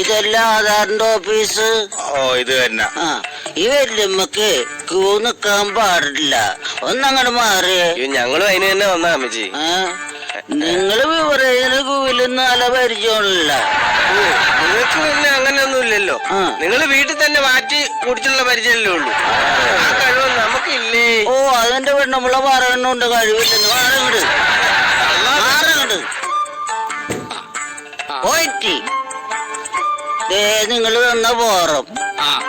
ഇതല്ല ആധാറിന്റെ ഓഫീസ്. ഓ ഇത് തന്നെ. ആ ഈ വല്യമ്മക്ക് ക്യൂ നിക്കാൻ പാടില്ല. ഒന്നങ്ങോട്ട് മാറി. ഞങ്ങളും അതിന് തന്നെ വന്നാ അമ്മച്ചി. നിങ്ങൾ വിവരേന ക്യൂവിലൊന്നും നല്ല പരിചയമുള്ള നിങ്ങൾക്ക് പിന്നെ അങ്ങനെയൊന്നും ഇല്ലല്ലോ. നിങ്ങൾ വീട്ടിൽ തന്നെ മാറ്റി കുടിച്ചുള്ള പരിചയമല്ലേ ഉള്ളൂ. ആ കഴിവ് നമുക്കില്ലേ? ഓ അതിന്റെ പെണ്ണുമ്പള പറയണുണ്ട് കഴിവില്ലെന്ന്. മാറങ്ങട് ദേ നിങ്ങൾ തന്ന പോറും ആ.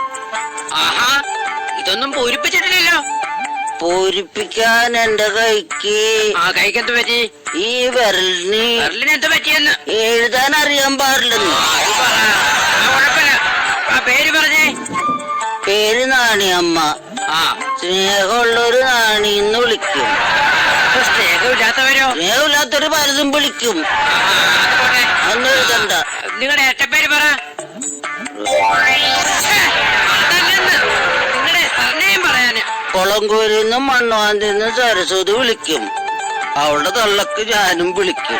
ആഹാ ഇതൊന്നും പൂരിപ്പിച്ചിട്ടില്ലല്ലോ. പൂരിപ്പിക്കാൻ എന്റെ കൈക്ക്. ആ കൈക്കെന്ത് പറ്റി? ഈ വിരലിന് വിരലിന് എന്ത് പറ്റിയെന്ന്? എഴുതാൻ അറിയാൻ പാടില്ലെന്ന്. ആ, കുഴപ്പമില്ല. പേര് പറഞ്ഞേ. പേര് നാണിയമ്മ. ആ. സ്നേഹമുള്ളൊരു നാണി എന്ന് വിളിക്കും. സ്നേഹമില്ലാത്തവരോ? സ്നേഹമില്ലാത്തൊരു പലതും വിളിക്കും. അന്ന് എഴുതണ്ട. നിങ്ങളുടെ ഏട്ടപ്പേര് പറ. കൊളങ്കൂരിന്നും മണ്ണുവാന്തിന്നും സരസ്വതി വിളിക്കും. അവളുടെ തള്ളക്ക് ഞാനും വിളിക്കും.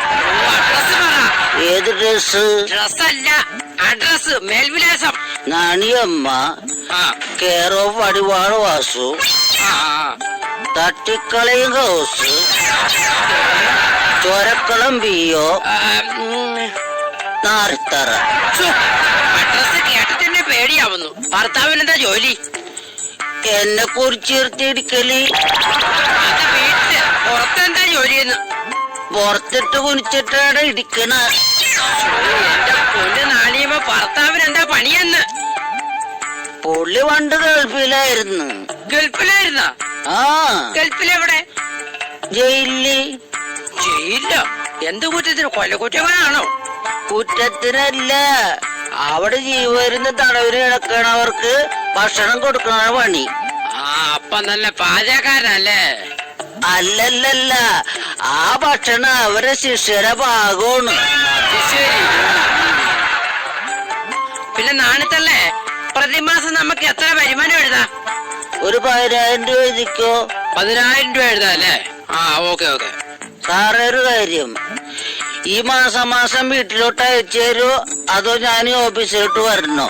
ഏത് ഡ്രസ് ഡ്രസ്സല്ല അഡ്രസ് മേൽവിലാസം. നാണിയമ്മ കെയർ ഓഫ് അടിവാള വാസു തട്ടിക്കളയും ഹൗസ് ചോരക്കളം ബിയോ ആ, പേടിയാവുന്നു ഭർത്താവിനെന്താ ജോലി? എന്നെ കുറിച്ച് പുറത്തെന്താ ജോലിയെന്ന്? പുറത്തിട്ട് കുനിച്ചിട്ടാണ് ഇടിക്കണ പൊന്ന് നാളിയുമ്പോ ഭർത്താവിന് എന്താ പണിയെന്ന്? പുള്ളി പണ്ട് ഗൾഫിലായിരുന്നു. ഗൾഫിലായിരുന്ന? ആ. ഗൾഫിലെവിടെ? ജയിലിൽ. ജയിലിലോ? എന്ത് കുറ്റത്തിന്? കൊലകുറ്റവാനാണോ കുറ്റത്തിനല്ല. അവിടെ ജീവരുന്ന തടവിന് കിടക്കണവർക്ക് ഭക്ഷണം കൊടുക്കണ പണി. ആ അപ്പൊ നല്ല പാചകക്കാരനല്ലേ? അല്ലല്ലല്ല ആ ഭക്ഷണം അവരെ ശിഷ്യയുടെ ഭാഗമാണ് പിന്നെ നാണിത്തല്ലേ? പ്രതിമാസം നമുക്ക് എത്ര വരുമാനം എഴുതാം? ഒരു പതിനായിരം രൂപ എഴുതിക്കോ. പതിനായിരം രൂപ എഴുതാം അല്ലേ? ആ ഓക്കെ ഓക്കെ. സാറേ ഒരു കാര്യം. ഈ മാസം മാസം വീട്ടിലോട്ട് അയച്ചു തരുമോ അതോ ഞാൻ ഓഫീസിലോട്ട് വരണോ?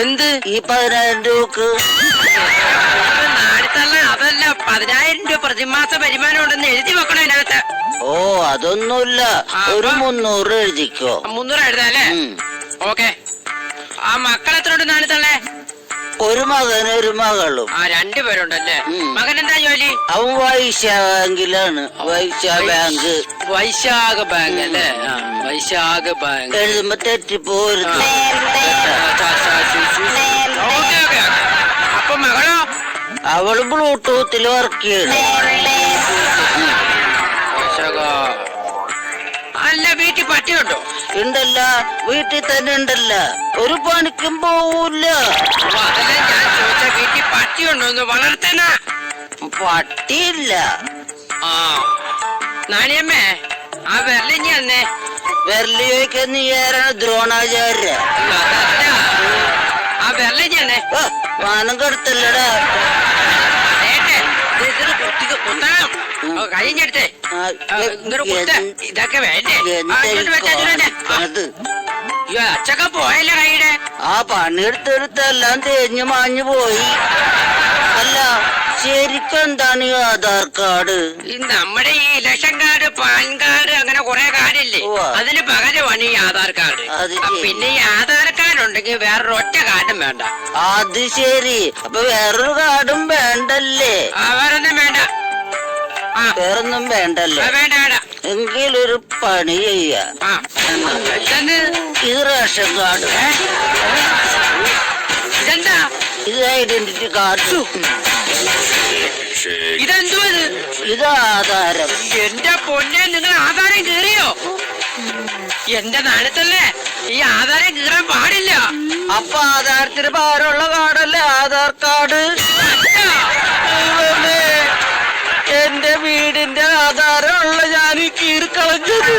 എന്ത്? ഈ പതിനായിരം രൂപക്ക്. അതല്ല പതിനായിരം രൂപ പ്രതിമാസ വരുമാനം ഉണ്ടെന്ന് എഴുതി വെക്കണം ഇതിനകത്ത് ഓ അതൊന്നുമില്ല. ഒരു മുന്നൂറ് എഴുതിക്കോ. മുന്നൂറ് എഴുതാല്ലേ ഓക്കെ. ആ മക്കളെത്ര ഉണ്ട് നാളെ നാണിത്തള്ളേ ഒരു മകനും ഒരു മകളും. ആ രണ്ടുപേരുണ്ടല്ലേ പേരുണ്ടല്ലേ? മകൻ എന്താ ജോലി? അവൻ വൈശാ ബാങ്കിലാണ് വൈശാ ബാങ്ക്. വൈശാഖ ബാങ്ക് അല്ലേ? വൈശാഖ ബാങ്ക്. എഴുതുമ്പോ തെറ്റിപ്പോരുന്നു അപ്പൊ മകളോ? അവൾ ബ്ലൂടൂത്തിൽ വർക്ക് ചെയ്യണം. വൈശാഖ. ഉണ്ടല്ല വീട്ടിൽ തന്നെ ഉണ്ടല്ല. ഒരു പണിക്കും പോവൂല അതല്ലേ ഞാൻ ചോദിച്ച വീട്ടിൽ പട്ടിയുണ്ടോ എന്ന് പട്ടിയില്ല. ആ. നാണിയമ്മേ ആ വെള്ളിഞ്ഞി അന്നേ വിരൽ ചോദിക്കാൻ നീ ആരാണ്? ദ്രോണാചാര്യ അതല്ല. ആ വെള്ളിഞ്ഞി അന്നേ വാനം കെടുത്തല്ലടാ. ഏട്ടെ ഇതിന് കുത്തിക്ക് കുത്തണം. കഴിഞ്ഞെടുത്തേ. ആ, ആ, ഇങ്ങോട്ട് കുത്ത എന്ത്- ഇതൊക്കെ വേണ്ടേ? ആ, എന്താ ഇങ്ങോട്ട് വെച്ചാ ഇതിനെ. ആ, അത്. അയ്യോ അച്ചക്ക പോയല്ലേ കൈയുടെ? ആ പണിയെടുത്തെടുത്ത് എല്ലാം തേഞ്ഞു മാഞ്ഞു പോയി. അല്ല ശരിക്കും എന്താണ് ഈ ആധാർ കാർഡ്? നമ്മുടെ ഈ ഇലക്ഷൻ കാർഡ് പാൻ കാർഡ് അങ്ങനെ കുറെ കാർഡില്ലേ. അതിന് പകരമാണ് ഈ ആധാർ കാർഡ്. പിന്നെ ഈ ആധാർ കാർഡ് ഉണ്ടെങ്കിൽ വേറൊരു ഒറ്റ കാർഡും വേണ്ട. അത് ശരി. അപ്പൊ വേറൊരു കാർഡും വേണ്ടല്ലേ? വേറൊന്നും വേണ്ട. വേറൊന്നും വേണ്ടല്ലോ. എങ്കിലൊരു പണി ചെയ്യ. ഈ ഇത് റേഷൻ കാർഡ്. ഇത് ഐഡന്റിറ്റി കാർഡ്. ഇതെന്തോ ഇത്? ഇത് ആധാരം. എന്റെ പൊന്നെ നിങ്ങൾ ആധാരം കീറിയോ? എന്റെ നാടത്തല്ലേ ഈ ആധാരം കീറാൻ പാടില്ല. അപ്പൊ ആധാരത്തിന് ഭാരമുള്ള കാർഡല്ലേ? ആധാർ കാർഡ് ദൈവമേ, എന്റെ വീടിന്റെ ആധാരമുള്ള ഞാൻ ഈ കീറിക്കളഞ്ഞത്.